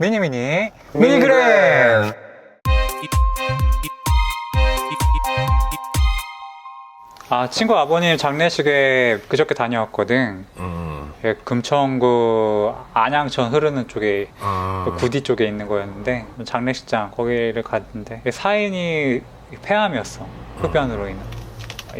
미니미니. 미니그램. 아 친구 아버님 장례식에 그저께 다녀왔거든. 음. 예, 금천구 안양천 흐르는 쪽에 아. 그 구디 쪽에 있는 거였는데 장례식장 거기를 갔는데 사인이 폐암이었어. 흡연으로 인한. 이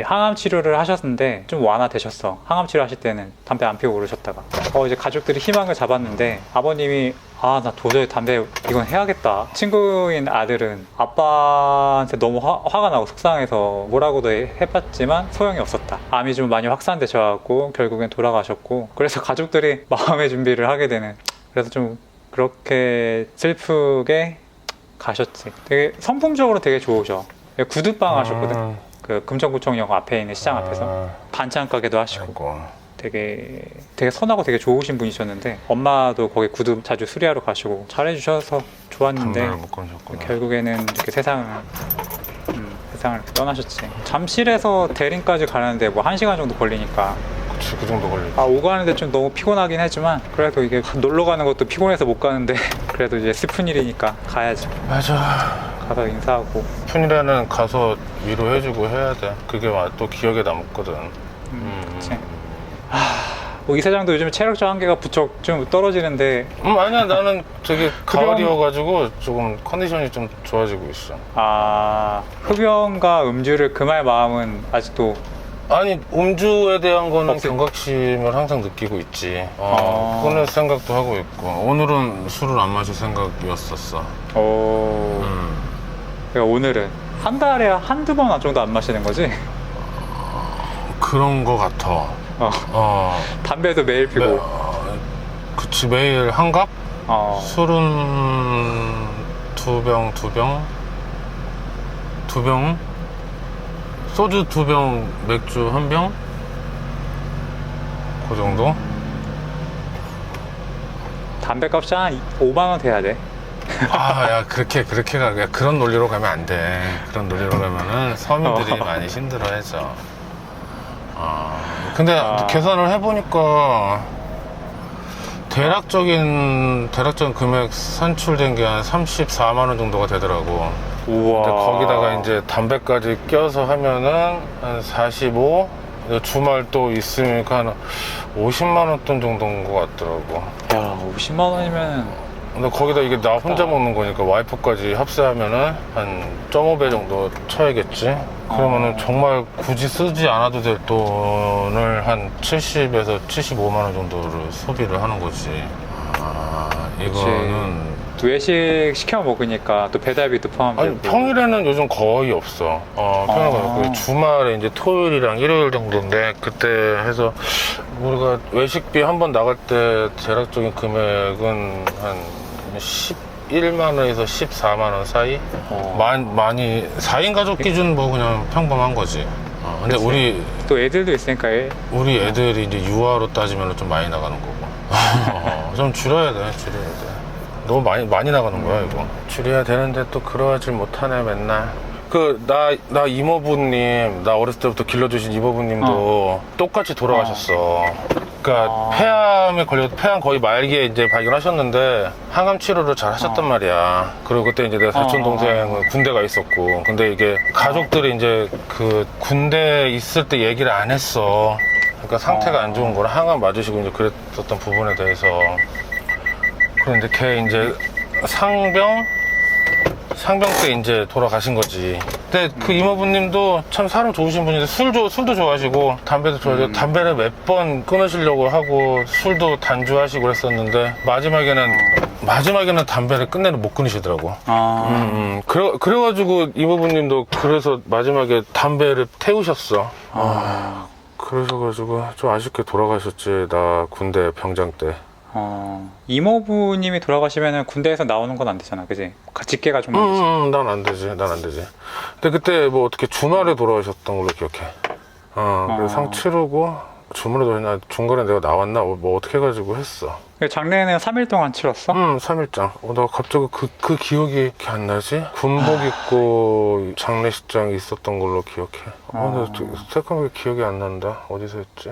항암 치료를 하셨는데 좀 완화되셨어 항암 치료 하실 때는 담배 안 피우고 그러셨다가 어 이제 가족들이 희망을 잡았는데 아버님이 아 나 도저히 담배 이건 해야겠다 친구인 아들은 아빠한테 너무 화, 화가 나고 속상해서 뭐라고도 해- 해봤지만 소용이 없었다 암이 좀 많이 확산되셔갖고 결국엔 돌아가셨고 그래서 가족들이 마음의 준비를 하게 되는 그래서 좀 그렇게 슬프게 가셨지. 되게 성품적으로 되게 좋으셔. 구두방 하셨거든. 아. 그 금천구청역 앞에 있는 시장 앞에서 아. 반찬 가게도 하시고 아이고. 되게 되게 선하고 되게 좋으신 분이셨는데 엄마도 거기 구두 자주 수리하러 가시고 잘해주셔서 좋았는데 담배를. 결국에는 이렇게 세상을 음, 세상을 이렇게 떠나셨지. 잠실에서 대림까지 가는데 뭐 한 시간 정도 걸리니까 그치, 그 정도 걸리지. 아 오가는데 좀 너무 피곤하긴 하지만 그래도 이게 놀러 가는 것도 피곤해서 못 가는데 그래도 이제 슬픈 일이니까 가야지 맞아. 가서 인사하고 푼이라는 가서 위로해주고 해야 돼. 그게 와- 또 기억에 남거든. 음, 음. 그치 뭐 이사장도 요즘에 체력적 한계가 부쩍 좀 떨어지는데 음, 아니야. 나는 되게 그럼- 가을이어가지고 조금 컨디션이 좀 좋아지고 있어. 아 흡연과 음주를 금할 마음은 아직도 아니 음주에 대한 거는 없지. 경각심을 항상 느끼고 있지. 어, 아. 끊을 생각도 하고 있고. 오늘은 술을 안 마실 생각이었었어. 어 음. 그러니까 오늘은 한 달에 한두 번 정도 안 마시는 거지 그런 거 같아. 어, 어. 담배도 매일 피고 매- 어, 그치 매일 한갑? 어, 술은 두 병, 두 병, 두 병, 소주 두 병, 맥주 한 병, 그 정도? 담배값이 한 5만 원 돼야 돼 아, 야 그렇게 그렇게 가, 야, 그런 논리로 가면 안 돼. 그런 논리로 가면은 서민들이 어. 많이 힘들어해서. 아, 근데 아. 계산을 해보니까 대략적인 대략적인 금액 산출된 게 한 34만 원 정도가 되더라고. 우와 근데 거기다가 이제 담배까지 껴서 하면은 한 45. 주말 또 있으니까 한 50만 원 돈 정도인 것 같더라고. 야 50만 원이면 근데 거기다 이게 나 혼자 아. 먹는 거니까 와이프까지 합세하면은 한 1.5배 정도 쳐야겠지. 그러면은 아. 정말 굳이 쓰지 않아도 될 돈을 한 70에서 75만 원 정도를 소비를 하는 거지. 아, 이거는 외식 시켜 먹으니까 또 배달비도 포함되고 아니 평일에는 요즘 거의 없어. 어 아. 평일에 그 주말에 이제 토요일이랑 일요일 정도인데 그때 해서 우리가 외식비 한 번 나갈 때 대략적인 금액은 한 11만 원에서 14만 원 사이. 어. 많이 많이 4인 가족 기준 뭐 그냥 평범한 거지. 어, 근데 그치. 우리 또 애들도 있으니까 애- 우리 애들이 이제 유아로 따지면 좀 많이 나가는 거고. 어, 좀 줄여야 돼, 줄여야 돼. 너무 많이, 많이 나가는 거야, 이거. 줄여야 되는데 또 그러하질 못하네, 맨날. 그, 나, 나 이모부님, 나 어렸을 때부터 길러주신 이모부님도 똑같이 돌아가셨어. 그니까, 아. 폐암에 걸려, 폐암 거의 말기에 이제 발견하셨는데, 항암 치료를 잘 하셨단 어. 말이야. 그리고 그때 이제 내 사촌 어. 동생은 군대가 있었고, 근데 이게 가족들이 이제 그 군대 있을 때 얘기를 안 했어. 그러니까 상태가 어. 안 좋은 거라 항암 맞으시고 이제 그랬었던 부분에 대해서. 그런데 걔 이제 상병 상병 때 이제 돌아가신 거지. 근데 그 이모부님도 참 사람 좋으신 분인데 술도 술도 좋아하시고 담배도 좋아하시고 음. 담배를 몇 번 끊으시려고 하고 술도 단주하시고 그랬었는데 마지막에는 마지막에는 담배를 끝내는 못 끊으시더라고. 아, 음, 음. 그래, 그래가지고 이모부님도 그래서 마지막에 담배를 태우셨어. 아, 그러셔가지고 좀 아쉽게 돌아가셨지 나 군대 병장 때. 어, 이모부님이 돌아가시면 군대에서 나오는 건 안 되잖아, 그지? 가- 직계가 좀 많지. 음, 난안 되지, 난 안 되지. 근데 그때 뭐 어떻게 주말에 돌아가셨던 걸로 기억해. 어, 그래서 어. 상 치르고 주말에 돌아나 중간에 내가 나왔나 어, 뭐 어떻게 해가지고 했어. 장례는 3일 동안 치렀어? 음, 3일장. 어, 나 갑자기 그, 그 기억이 이렇게 안 나지? 군복 입고 장례식장에 있었던 걸로 기억해. 어, 아. 근데 새콤하게 기억이 안 난다. 어디서 했지?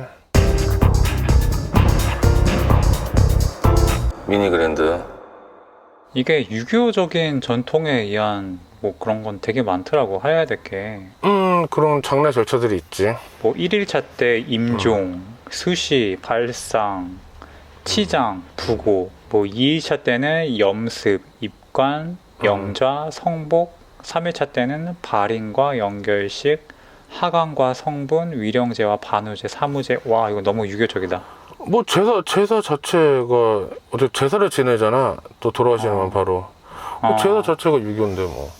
미니 그랜드. 이게 유교적인 전통에 의한 뭐 그런 건 되게 많더라고 해야 될 게. 음 그런 장례 절차들이 있지. 뭐 1일차 때 임종, 수시, 발상, 치장, 부고, 뭐 2일차 때는 염습, 입관, 영좌, 성복, 3일차 때는 발인과 연결식, 하강과 성분, 위령제와 반우제, 사무제. 와 이거 너무 유교적이다. 뭐 제사 제사 자체가 어제 제사를 지내잖아 또 돌아가시면 어. 바로 뭐 어. 제사 자체가 유교인데 뭐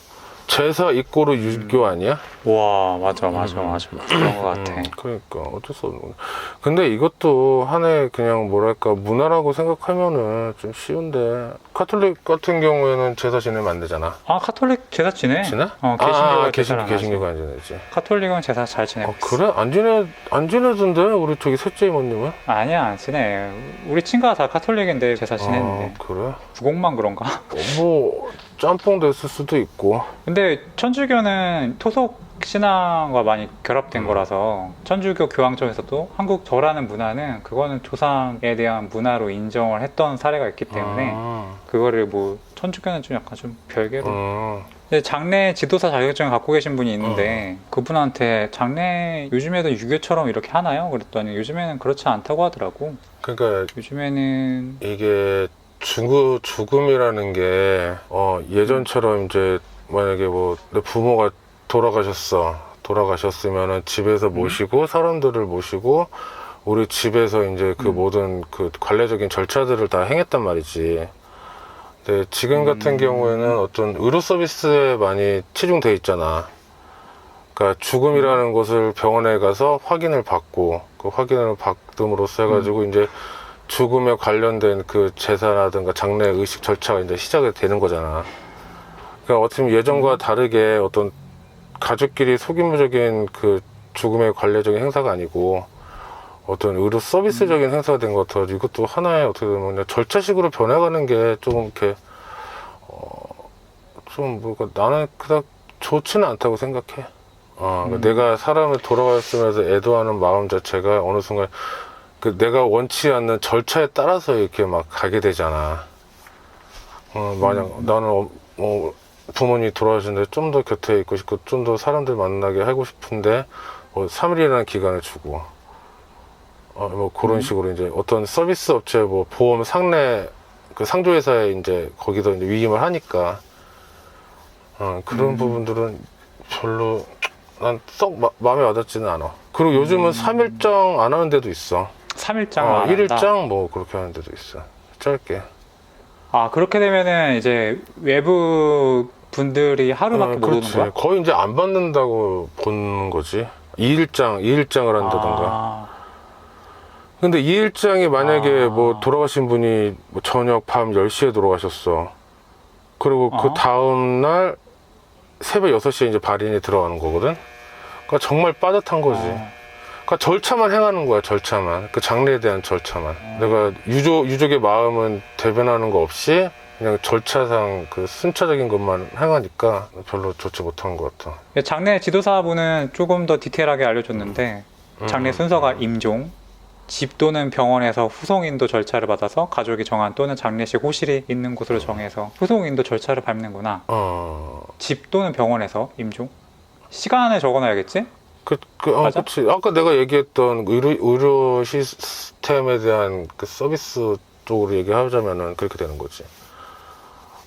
제사 이꼬르 유교 아니야? 와 맞아 맞아 음. 맞아 그런 것 같아. 음, 그러니까 어쩔 수 없는. 근데 이것도 하나의 그냥 뭐랄까 문화라고 생각하면은 좀 쉬운데 카톨릭 같은 경우에는 제사 지내면 안 되잖아. 아 카톨릭 제사 지내? 지나? 어 개신교가 아, 제사를 개신 안 하지. 개신교가 안 지내지. 카톨릭은 제사 잘 지내고 어, 있어. 그래? 안 지내 안 지내던데 우리 저기 셋째 이모님은? 아니야 안 지내. 우리 친구가 다 카톨릭인데 제사 지냈는데 아, 그래? 부곡만 그런가? 어, 뭐 짬뽕 됐을 수도 있고. 근데 천주교는 토속 신앙과 많이 결합된 음. 거라서 천주교 교황청에서도 한국 절하는 문화는 그거는 조상에 대한 문화로 인정을 했던 사례가 있기 때문에 아, 그거를 뭐 천주교는 좀 약간 좀 별개로 음. 근데 장례 지도사 자격증을 갖고 계신 분이 있는데 어. 그분한테 장례 요즘에도 유교처럼 이렇게 하나요? 그랬더니 요즘에는 그렇지 않다고 하더라고. 그러니까 요즘에는 이게 죽음, 죽음이라는 게, 어, 예전처럼 이제, 만약에 뭐, 내 부모가 돌아가셨어. 돌아가셨으면은 집에서 모시고, 사람들을 모시고, 우리 집에서 이제 그 음. 모든 그 관례적인 절차들을 다 행했단 말이지. 근데 지금 같은 음. 경우에는 어떤 의료 서비스에 많이 치중돼 있잖아. 그러니까 죽음이라는 것을 병원에 가서 확인을 받고, 그 확인을 받음으로써 해가지고 이제 죽음에 관련된 그 제사라든가 장례 의식 절차가 이제 시작이 되는 거잖아. 그러니까 어떻게 보면 예전과 다르게 어떤 가족끼리 소규모적인 그 죽음의 관례적인 행사가 아니고 어떤 의료 서비스적인 행사가 된 것 같아. 이것도 하나의 어떻게 보면 절차식으로 변해가는 게 조금 이렇게 어좀 뭐가 나는 그닥 좋지는 않다고 생각해. 어, 그러니까 음. 내가 사람을 돌아가시면서 애도하는 마음 자체가 어느 순간 그 내가 원치 않는 절차에 따라서 이렇게 막 가게 되잖아. 어, 만약 음. 나는 어, 뭐 부모님이 돌아가셨는데 좀 더 곁에 있고 싶고 좀 더 사람들 만나게 하고 싶은데 뭐 3일이라는 기간을 주고 어, 뭐 그런 음. 식으로 이제 어떤 서비스 업체 뭐 보험 상례 그 상조회사에 이제 거기도 이제 위임을 하니까 어, 그런 음. 부분들은 별로 난 썩 마음에 와닿지는 않아. 그리고 요즘은 음. 삼일장안 하는 데도 있어. 3일장 어, 안 한다. 1일장 뭐 그렇게 하는 데도 있어. 짧게. 아 그렇게 되면은 이제 외부 분들이 하루밖에 어, 못 오는 그렇지. 거야? 거의 이제 안 받는다고 보는 거지. 2일장, 2일장을 한다던가. 아, 근데 2일장이 만약에 아. 뭐 돌아가신 분이 뭐 저녁 밤 10시에 돌아가셨어. 그리고 그 어. 다음 날 새벽 6시에 이제 발인이 들어가는 거거든. 그러니까 정말 빠듯한 거지. 어. 그러니까 절차만 행하는 거야, 절차만. 그 장례에 대한 절차만. 내가 유족, 유족의 마음은 대변하는 거 없이 그냥 절차상 그 순차적인 것만 행하니까 별로 좋지 못한 것 같아. 장례 지도사분은 조금 더 디테일하게 알려줬는데 장례 음. 순서가 임종, 집 또는 병원에서 후송인도 절차를 받아서 가족이 정한 또는 장례식 호실이 있는 곳으로 정해서 후송인도 절차를 밟는구나. 어, 집 또는 병원에서 임종? 시간을 적어놔야겠지? 그, 그, 어, 맞아? 그치. 아까 내가 얘기했던 의료, 의료 시스템에 대한 그 서비스 쪽으로 얘기하자면은 그렇게 되는 거지.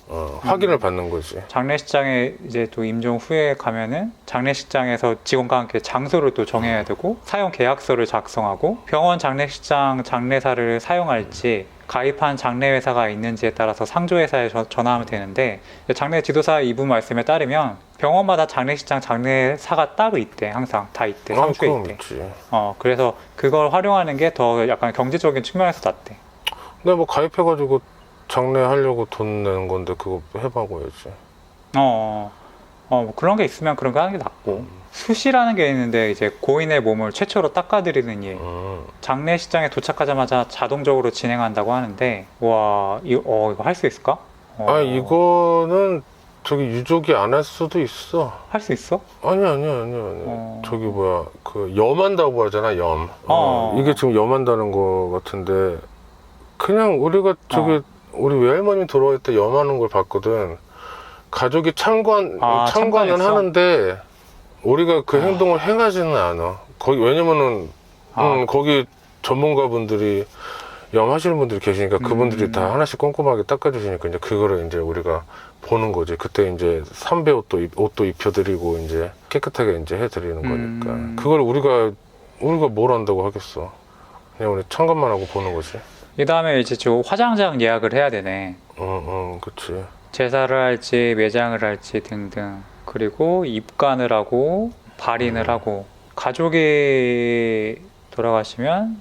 어, 확인을 받는 거지. 장례식장에 이제 또 임종 후에 가면은 장례식장에서 직원과 함께 장소를 또 정해야 되고 사용 계약서를 작성하고 병원 장례식장 장례사를 사용할지 가입한 장례회사가 있는지에 따라서 상조회사에 저- 전화하면 되는데 장례 지도사 이분 말씀에 따르면 병원마다 장례식장 장례사가 따로 있대 항상 다 있대 아, 상주에 있대 있지. 어 그래서 그걸 활용하는 게 더 약간 경제적인 측면에서 낫대 내가 뭐 가입해가지고 장례하려고 돈 내는 건데 그거 해봐고야지. 어, 어, 뭐 그런 게 있으면 그런 거 하는 게 낫고. 수시라는 게 있는데 이제 고인의 몸을 최초로 닦아드리는 일. 음. 장례식장에 도착하자마자 자동적으로 진행한다고 하는데, 와, 이, 어, 이거 할 수 있을까? 어, 아, 이거는 저기 유족이 안 할 수도 있어. 할 수 있어? 아니, 아니, 아니, 아니. 어. 저기 뭐야, 그 염한다고 하잖아, 염. 어. 이게 지금 염한다는 거 같은데, 그냥 우리가 저기 우리 외할머니 돌아올 때 염하는 걸 봤거든. 가족이 참관 아, 참관은 참관했어? 하는데 우리가 그 행동을 행하지는 않아. 거기 왜냐면은 아. 음, 거기 전문가분들이 염하시는 분들이 계시니까 그분들이 음. 다 하나씩 꼼꼼하게 닦아주시니까 이제 그거를 이제 우리가 보는 거지. 그때 이제 삼배 옷도 입, 옷도 입혀드리고 이제 깨끗하게 이제 해드리는 거니까. 음. 그걸 우리가 우리가 뭘 한다고 하겠어. 그냥 우리 참관만 하고 보는 거지. 이 다음에 이제 저 화장장 예약을 해야 되네. 응, 응, 그치. 제사를 할지 매장을 할지 등등. 그리고 입관을 하고 발인을 음. 하고 가족이 돌아가시면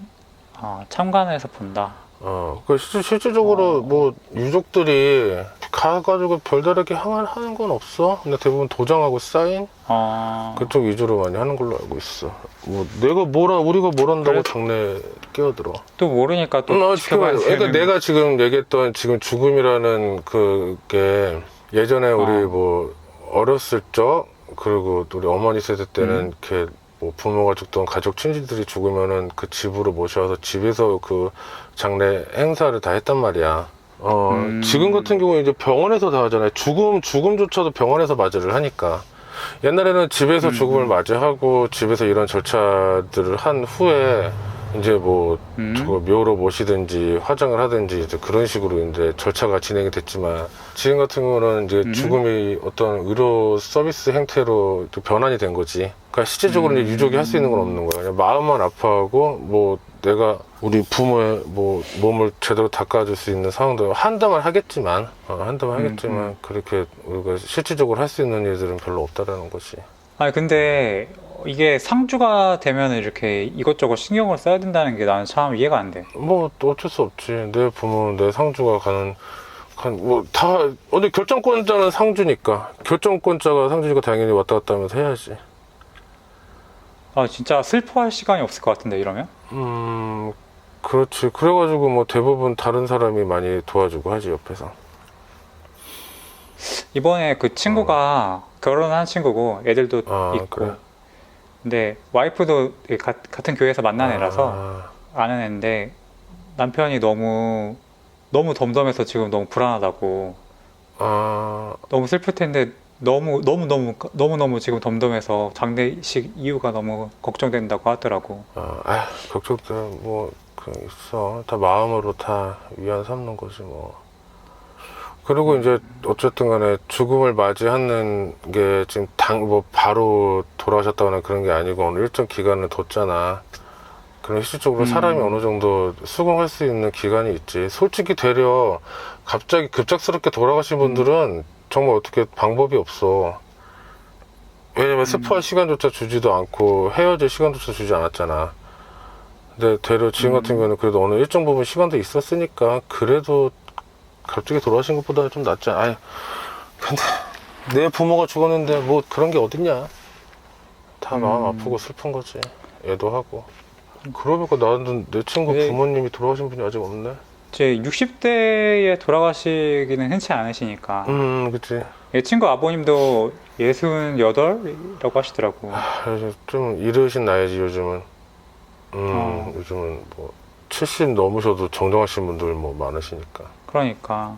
아, 참관해서 본다. 어, 그 실질적으로 어. 뭐 유족들이 가가지고 별다르게 하는 건 없어. 근데 대부분 도장하고 사인 어, 그쪽 위주로 많이 하는 걸로 알고 있어. 뭐 내가 뭐라 우리가 그래. 장례 끼어들어. 또 모르니까 또 응, 어, 지켜봐야 돼. 그러니까 내가 지금 얘기했던 지금 죽음이라는 그게 예전에 우리 어. 뭐 어렸을 적 그리고 또 우리 어머니 세대 때는 음. 이렇게 뭐 부모가 죽던 가족 친지들이 죽으면은 그 집으로 모셔서 집에서 그 장례 행사를 다 했단 말이야. 어, 음. 지금 같은 경우에 이제 병원에서 다 하잖아요. 죽음, 죽음조차도 병원에서 맞이를 하니까. 옛날에는 집에서 음. 죽음을 맞이하고 집에서 이런 절차들을 한 후에 이제 뭐 음. 저거 묘로 모시든지 화장을 하든지 이제 그런 식으로 이제 절차가 진행이 됐지만 지금 같은 경우는 이제 음. 죽음이 어떤 의료 서비스 형태로 또 변환이 된 거지. 그러니까 실제적으로 음. 이제 유족이 할 수 있는 건 없는 거야. 그냥 마음만 아파하고 뭐 내가 우리 부모의 뭐 몸을 제대로 닦아줄 수 있는 상황도 한다면 하겠지만 어, 한다면 음, 하겠지만 음. 그렇게 우리가 실질적으로 할 수 있는 일들은 별로 없다라는 거지. 아니 근데 이게 상주가 되면 이렇게 이것저것 신경을 써야 된다는 게 나는 참 이해가 안 돼. 뭐 어쩔 수 없지. 내 부모, 내 상주가 가는 뭐다 어디 결정권자는 상주니까 결정권자가 상주니까 당연히 왔다 갔다 하면서 해야지. 아 진짜 슬퍼할 시간이 없을 것 같은데 이러면? 음 그렇지. 그래가지고 뭐 대부분 다른 사람이 많이 도와주고 하지 옆에서. 이번에 그 친구가 결혼한 친구고 애들도 아 있고 그래. 근데 와이프도 이 가- 같은 교회에서 만난 애라서 아, 아는 애인데 남편이 너무 너무 덤덤해서 지금 너무 불안하다고 아, 너무 슬플 텐데 너무 너무 너무 너무 너무 지금 덤덤해서 장례식 이유가 너무 걱정된다고 하더라고. 아, 아 걱정돼 뭐그 있어. 다 마음으로 다 위안 삼는 거지 뭐. 그리고 이제 어쨌든 간에 죽음을 맞이하는 게 지금 당 뭐 바로 돌아가셨다거나 그런 게 아니고 어느 일정 기간을 뒀잖아. 그럼 실질적으로 음. 사람이 어느 정도 수긍할 수 있는 기간이 있지. 솔직히 되려 갑자기 급작스럽게 돌아가신 분들은 정말 어떻게 방법이 없어. 왜냐면 슬퍼할 시간조차 주지도 않고 헤어질 시간조차 주지 않았잖아. 근데 되려 지금 같은 음. 경우는 그래도 어느 일정 부분 시간도 있었으니까 그래도 갑자기 돌아가신 것보다는 좀 낫지 않아. 아니, 근데 내 부모가 죽었는데 뭐 그런 게 어딨냐. 다 마음 음. 아프고 슬픈 거지. 애도 하고. 그러니까 나는 내 친구 네. 부모님이 돌아가신 분이 아직 없네. 제 60대에 돌아가시기는 흔치 않으시니까 음, 그치. 이 친구 아버님도 68이라고 하시더라고. 그래서 좀 이르신 나이지 요즘은. 음, 어. 요즘은 뭐 70 넘으셔도 정정하신 분들 뭐 많으시니까. 그러니까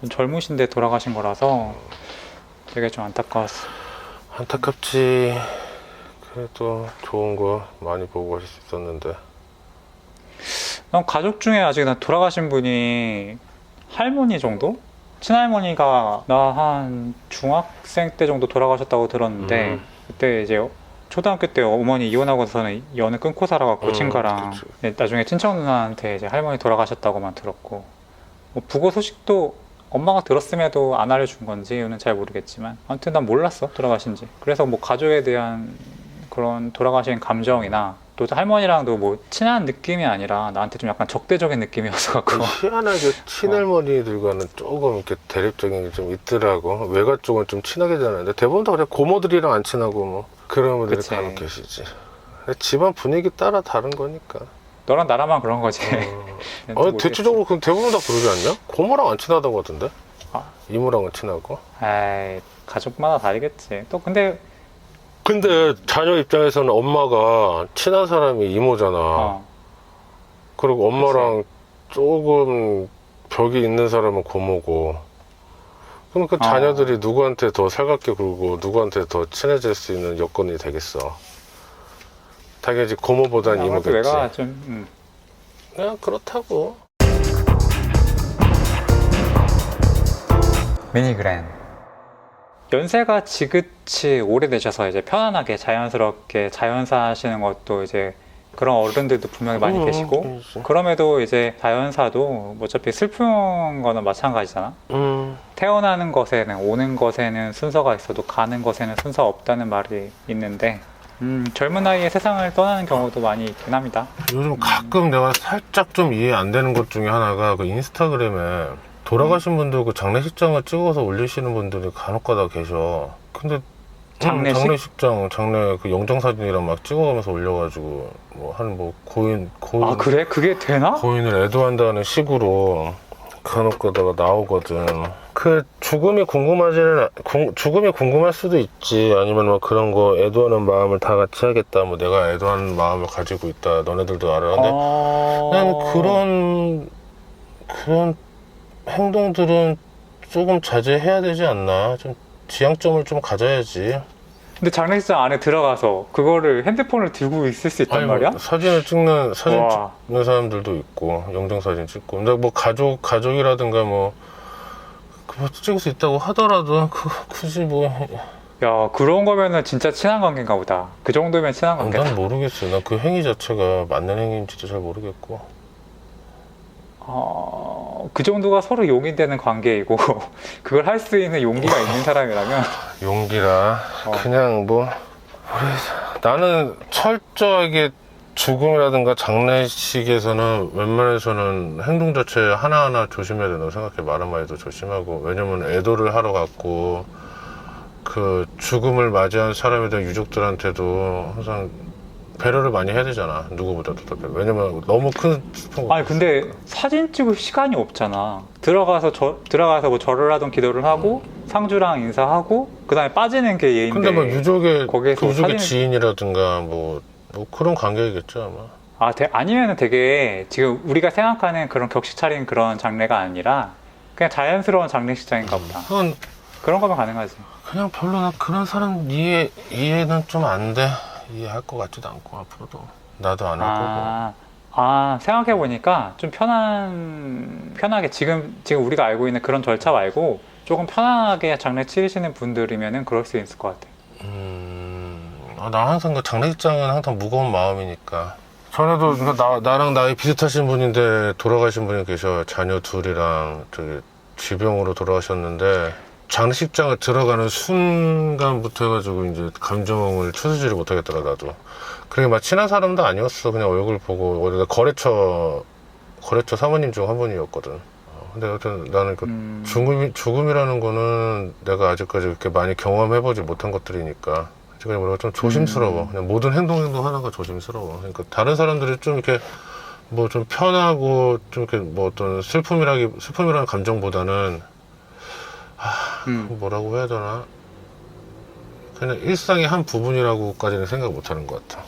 좀 젊으신데 돌아가신 거라서 되게 좀 안타까웠어. 안타깝지. 그래도 좋은 거 많이 보고 가실 수 있었는데. 난 가족 중에 아직 난 돌아가신 분이 할머니 정도? 친할머니가 나 한 중학생 때 정도 돌아가셨다고 들었는데 음. 그때 이제 초등학교 때 어머니 이혼하고서는 연을 끊고 살아갖고 음, 친가랑 그치. 네, 나중에 친척 누나한테 이제 할머니 돌아가셨다고만 들었고 뭐 부고 소식도 엄마가 들었음에도 안 알려준 건지는 잘 모르겠지만 아무튼 난 몰랐어 돌아가신지 그래서 뭐 가족에 대한 그런 돌아가신 감정이나 또 할머니랑도 뭐 친한 느낌이 아니라 나한테 좀 약간 적대적인 느낌이어서 갖고 희한하게 친할머니들과는 조금 이렇게 대립적인 게 좀 있더라고. 외가 쪽은 좀 친하게 지내는데 대부분 다 그냥 고모들이랑 안 친하고 뭐 그런 분들이 그치. 간혹 계시지. 집안 분위기 따라 다른 거니까. 너랑 나랑만 그런 거지 어. 또 아니. 대체적으로 그럼 대부분 다 그러지 않냐? 고모랑 안 친하다고 하던데? 아. 이모랑은 친하고. 아이 가족마다 다르겠지 또 근데 근데 자녀 입장에서는 엄마가 친한 사람이 이모잖아. 어, 그리고 엄마랑 조금 벽이 있는 사람은 고모고 그럼 그 아. 자녀들이 누구한테 더 살갑게 굴고 누구한테 더 친해질 수 있는 여건이 되겠어 당연히 고모보단 이모겠지 내가 좀 음. 그냥 그렇다고 미니그랜 연세가 지긋이 오래되셔서 이제 편안하게 자연스럽게 자연사 하시는 것도 이제 그런 어른들도 분명히 많이 음, 계시고 그렇지. 그럼에도 이제 자연사도 뭐 어차피 슬픈 거는 마찬가지잖아. 음, 태어나는 것에는 오는 것에는 순서가 있어도 가는 것에는 순서 없다는 말이 있는데 음, 젊은 나이에 세상을 떠나는 경우도 많이 있긴 합니다. 요즘 가끔 내가 살짝 좀 이해 안 되는 것 중에 하나가 그 인스타그램에 돌아가신 분들 그 장례식장을 찍어서 올리시는 분들이 간혹가다 계셔. 근데 음, 장례식? 장례식장 장례 그 영정 사진이랑 막 찍어가면서 올려가지고 뭐 한 뭐 고인 고인 아 그래? 그게 되나? 고인을 애도한다는 식으로 간혹 가다가 나오거든. 그 죽음이 궁금하지는 않- 궁- 죽음이 궁금할 수도 있지. 아니면 뭐 그런 거 애도하는 마음을 다 같이 하겠다. 뭐 내가 애도하는 마음을 가지고 있다. 너네들도 알아. 근데 어... 난 그런 그런 행동들은 조금 자제해야 되지 않나? 좀 지향점을 좀 가져야지. 근데 장례식장 안에 들어가서 그거를 핸드폰을 들고 있을 수 있단 아니, 말이야? 뭐 사진을 찍는 사진 와. 찍는 사람들도 있고 영정 사진 찍고. 근데 뭐 가족 가족이라든가 뭐. 그거 찍을 수 있다고 하더라도 그 굳이 뭐 야 그런 거면은 진짜 친한 관계인가 보다 그 정도면 친한 관계다 난 모르겠어요. 난 그 행위 자체가 맞는 행위인지도 잘 모르겠고. 어, 그 정도가 서로 용인되는 관계이고 그걸 할 수 있는 용기가 있는 사람이라면 용기라 어. 그냥 뭐 나는 철저하게 죽음이라든가 장례식에서는 웬만해서는 행동 자체 하나하나 조심해야 된다고 생각해 말 한마디도 조심하고 왜냐면 애도를 하러 갔고 그 죽음을 맞이한 사람에 대한 유족들한테도 항상 배려를 많이 해야 되잖아 누구보다도 더 배려 왜냐면 너무 큰거 아니 근데 사진 찍을 시간이 없잖아 들어가서 저, 들어가서 뭐 절을 하던 기도를 하고 상주랑 인사하고 그 다음에 빠지는 게 예인데 근데 뭐 유족의 거기에서 그 유족의 사진을- 지인이라든가 뭐, 뭐 그런 관계이겠죠 아마 아, 대- 아니면은 되게 지금 우리가 생각하는 그런 격식 차린 그런 장례가 아니라 그냥 자연스러운 장례식장인가 보다. 그건 그런 거면 가능하지. 그냥 별로 나 그런 사람 이해 이해는 좀 안 돼. 이해할 것 같지도 않고 앞으로도 나도 안할 아, 아 생각해 보니까 좀 편한 편하게 지금 지금 우리가 알고 있는 그런 절차 말고 조금 편하게 장례 치르시는 분들이면은 그럴 수 있을 것 같아. 거고. 음, 아, 나 항상 그 장례식장은 항상 무거운 마음이니까. 전에도 나 나랑 나이 비슷하신 분인데 돌아가신 분이 계셔. 자녀 둘이랑 저기 쥐병으로 돌아가셨는데 장례식장을 들어가는 순간부터 해가지고 이제 감정을 추스지를 못하겠더라 나도. 그게 막 친한 사람도 아니었어. 그냥 얼굴 보고 어디다 거래처 거래처 사모님 중 한 분이었거든. 어, 근데 여튼 나는 그 음, 죽음, 죽음이라는 거는 내가 아직까지 그렇게 많이 경험해보지 못한 것들이니까 그냥 뭐라 좀 조심스러워. 음. 그냥 모든 행동 행동 하나가 조심스러워. 그러니까 다른 사람들이 좀 이렇게 뭐 좀 편하고 좀 이렇게 뭐 어떤 슬픔이라기 슬픔이라는 감정보다는 음. 뭐라고 해야 되나 그냥 일상의 한 부분이라고까지는 생각 못 하는 것 같아.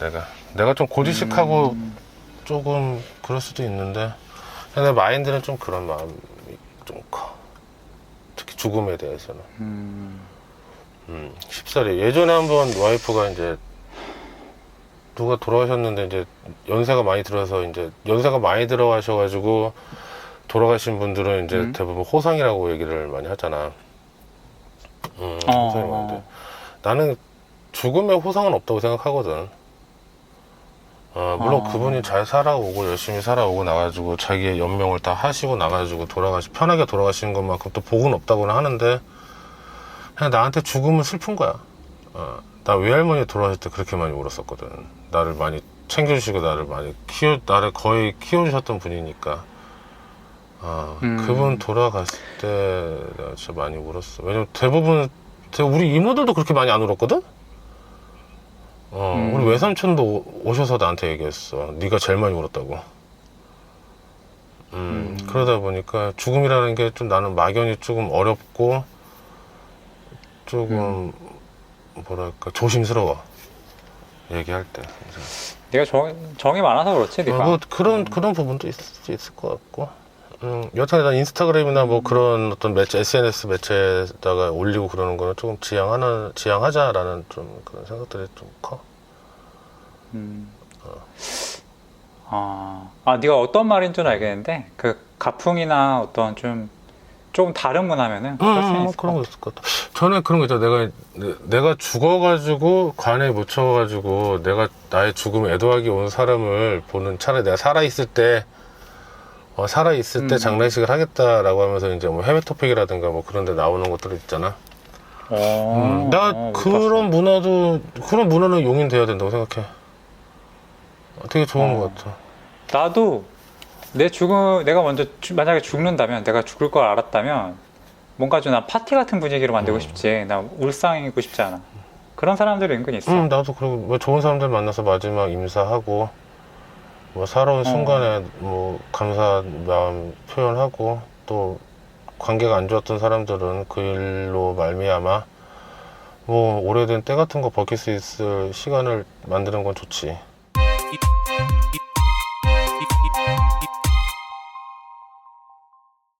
내가 내가 좀 고지식하고 음, 조금 그럴 수도 있는데 근데 마인드는 좀 그런 마음이 좀 커. 특히 죽음에 대해서는. 음, 음, 쉽사리. 예전에 한번 와이프가 이제 누가 돌아가셨는데 이제 연세가 많이 들어서 이제 연세가 많이 들어가셔가지고 돌아가신 분들은 이제 음. 대부분 호상이라고 얘기를 많이 하잖아. 음, 어, 호상이 많은데. 어. 나는 죽음에 호상은 없다고 생각하거든. 어, 물론 어. 그분이 잘 살아오고 열심히 살아오고 나가지고 자기의 연명을 다 하시고 나가지고 돌아가시 편하게 돌아가시는 것만큼 또 복은 없다고는 하는데 그냥 나한테 죽음은 슬픈 거야. 어, 나 외할머니 돌아가실 때 그렇게 많이 울었었거든. 나를 많이 챙겨주시고 나를 많이 키워 나를 거의 키워주셨던 분이니까. 어, 음. 그분 돌아갔을 때 내가 진짜 많이 울었어. 왜냐면 대부분 대- 우리 이모들도 그렇게 많이 안 울었거든. 어, 음. 우리 외삼촌도 오- 오셔서 나한테 얘기했어. 네가 제일 많이 울었다고. 음, 음. 그러다 보니까 죽음이라는 게 좀 나는 막연히 조금 어렵고 조금 뭐랄까 조심스러워 얘기할 때. 네가 정, 정이 많아서 그렇지, 어, 네가. 뭐 그런 그런 부분도 있을 수 있을 것 같고. 음, 여튼 난 인스타그램이나 뭐 그런 어떤 매체, SNS 매체에다가 올리고 그러는 거는 조금 지양하는, 지양하자라는 좀 그런 생각들이 좀 커. 음. 아, 아, 네가 어떤 말인 줄 알겠는데 그 가풍이나 어떤 좀 조금 다른 문화면은 음, 뭐 있을 그런 것거 있을 것 같아. 전에 그런 거 있잖아. 내가, 내- 내가 죽어가지고 관에 묻혀가지고 내가 나의 죽음에 애도하기 온 사람을 보는 차라리 내가 살아 있을 때, 어, 살아 있을 때 음. 장례식을 하겠다라고 하면서 이제 뭐 해외 토픽이라든가 뭐 그런 데 나오는 것들 있잖아. 어, 음, 나 어, 못 그런 문화도, 그런 문화는 용인돼야 된다고 생각해. 어, 되게 좋은 어. 것 같아. 나도 내 죽음 내가 먼저 죽- 만약에 죽는다면 내가 죽을 걸 알았다면 뭔가 좀나 파티 같은 분위기로 만들고 음. 싶지. 나 울상이고 싶지 않아. 그런 사람들이 은근히 있어. 음, 나도 그리고 뭐 좋은 사람들 만나서 마지막 인사하고 뭐 살아온 어. 순간에 뭐 감사한 마음 표현하고 또 관계가 안 좋았던 사람들은 그 일로 말미암아 뭐 오래된 때 같은 거 벗길 수 있을 시간을 만드는 건 좋지.